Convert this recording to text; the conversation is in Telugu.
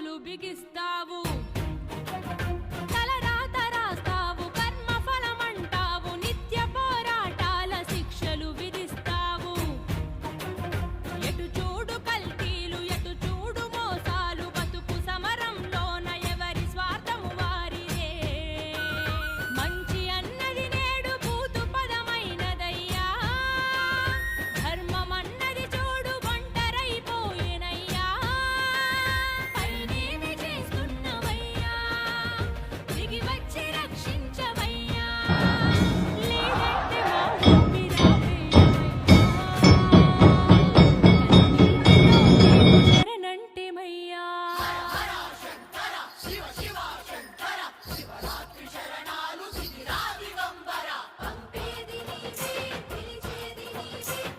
కన్నులు